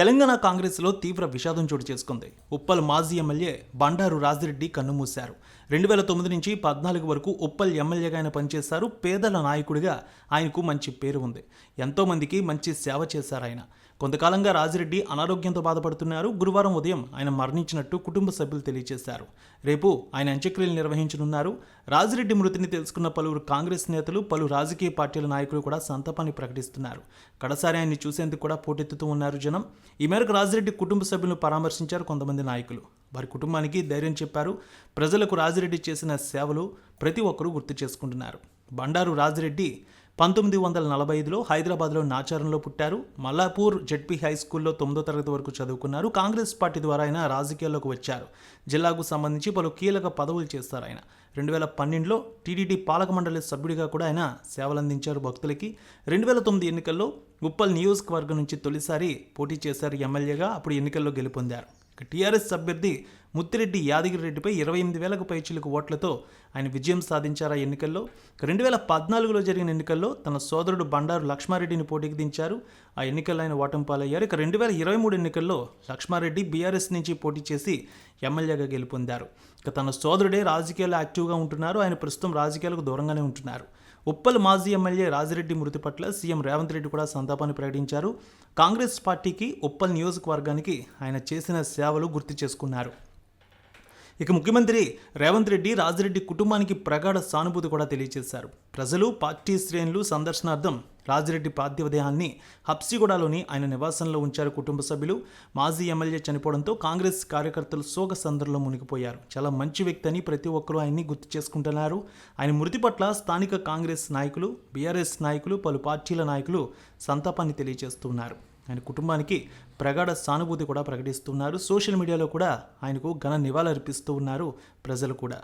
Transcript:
తెలంగాణ కాంగ్రెస్లో తీవ్ర విషాదం చోటు చేసుకుంది. ఉప్పల్ మాజీ ఎమ్మెల్యే బండారు రాజిరెడ్డి కన్నుమూశారు. రెండు వేల తొమ్మిది నుంచి పద్నాలుగు వరకు ఉప్పల్ ఎమ్మెల్యేగా ఆయన పనిచేశారు. పేదల నాయకుడిగా ఆయనకు మంచి పేరు ఉంది. ఎంతోమందికి మంచి సేవ చేశారు ఆయన. కొంతకాలంగా రాజిరెడ్డి అనారోగ్యంతో బాధపడుతున్నారు. గురువారం ఉదయం ఆయన మరణించినట్టు కుటుంబ సభ్యులు తెలియజేశారు. రేపు ఆయన అంత్యక్రియలు నిర్వహించనున్నారు. రాజిరెడ్డి మృతిని తెలుసుకున్న పలువురు కాంగ్రెస్ నేతలు పలు రాజకీయ పార్టీల నాయకులు కూడా సంతాపాన్ని ప్రకటిస్తున్నారు. కడసారి ఆయన్ని చూసేందుకు కూడా పోటెత్తుతూ ఉన్నారు జనం. ఈ మేరకు రాజిరెడ్డి కుటుంబ సభ్యులను పరామర్శించారు కొంతమంది నాయకులు. వారి కుటుంబానికి ధైర్యం చెప్పారు. ప్రజలకు రాజిరెడ్డి చేసిన సేవలు ప్రతి ఒక్కరూ గుర్తు చేసుకుంటున్నారు. బండారు రాజిరెడ్డి పంతొమ్మిది వందల నలభై ఐదులో హైదరాబాద్లో నాచారంలో పుట్టారు. మల్లాపూర్ జెడ్పీ హై స్కూల్లో తొమ్మిదో తరగతి వరకు చదువుకున్నారు. కాంగ్రెస్ పార్టీ ద్వారా ఆయన రాజకీయాల్లోకి వచ్చారు. జిల్లాకు సంబంధించి పలు కీలక పదవులు చేస్తారు ఆయన. రెండు వేల పన్నెండులో టీడీడీ పాలక మండలి సభ్యుడిగా కూడా ఆయన సేవలందించారు భక్తులకి. రెండు వేల తొమ్మిది ఎన్నికల్లో ఉప్పల్ నియోజకవర్గం నుంచి తొలిసారి పోటీ చేశారు ఎమ్మెల్యేగా. అప్పుడు ఎన్నికల్లో గెలుపొందారు. టీఆర్ఎస్ అభ్యర్థి ముత్తిరెడ్డి యాదగిరి రెడ్డిపై ఇరవై ఎనిమిది వేలకు పైచిలకు ఓట్లతో ఆయన విజయం సాధించారు ఆ ఎన్నికల్లో? రెండు వేల పద్నాలుగులో జరిగిన ఎన్నికల్లో తన సోదరుడు బండారు లక్ష్మారెడ్డిని పోటీకి దించారు. ఆ ఎన్నికల్లో ఆయన ఓటమి పాలయ్యారు. ఇక రెండు వేల ఇరవై మూడు ఎన్నికల్లో లక్ష్మారెడ్డి బీఆర్ఎస్ నుంచి పోటీ చేసి ఎమ్మెల్యేగా గెలుపొందారు. ఇక తన సోదరుడే రాజకీయాల్లో యాక్టివ్గా ఉంటున్నారు. ఆయన ప్రస్తుతం రాజకీయాలకు దూరంగానే ఉంటున్నారు. ఉప్పల్ మాజీ ఎమ్మెల్యే రాజిరెడ్డి మృతి పట్ల సీఎం రేవంత్ రెడ్డి కూడా సంతాపాన్ని ప్రకటించారు. కాంగ్రెస్ పార్టీకి ఉప్పల్ నియోజకవర్గానికి ఆయన చేసిన సేవలు గుర్తు చేసుకున్నారు. ఇక ముఖ్యమంత్రి రేవంత్ రెడ్డి రాజిరెడ్డి కుటుంబానికి ప్రగాఢ సానుభూతి కూడా తెలియజేశారు ప్రజలు పార్టీ శ్రేణులు సందర్శనార్థం రాజిరెడ్డి పార్థివ దేహాన్ని హబ్సిగూడలోని ఆయన నివాసంలో ఉంచారు కుటుంబ సభ్యులు. మాజీ ఎమ్మెల్యే చనిపోవడంతో కాంగ్రెస్ కార్యకర్తలు శోక సందర్లో మునిగిపోయారు. చాలా మంచి వ్యక్తి అని ప్రతి ఒక్కరూ ఆయన్ని గుర్తు చేసుకుంటున్నారు. ఆయన మృతి పట్ల స్థానిక కాంగ్రెస్ నాయకులు బీఆర్ఎస్ నాయకులు పలు పార్టీల నాయకులు సంతాపాన్ని తెలియజేస్తున్నారు. ఆయన కుటుంబానికి ప్రగాఢ సానుభూతి కూడా ప్రకటిస్తున్నారు. సోషల్ మీడియాలో కూడా ఆయనకు ఘన నివాళులర్పిస్తూ ఉన్నారు ప్రజలు కూడా.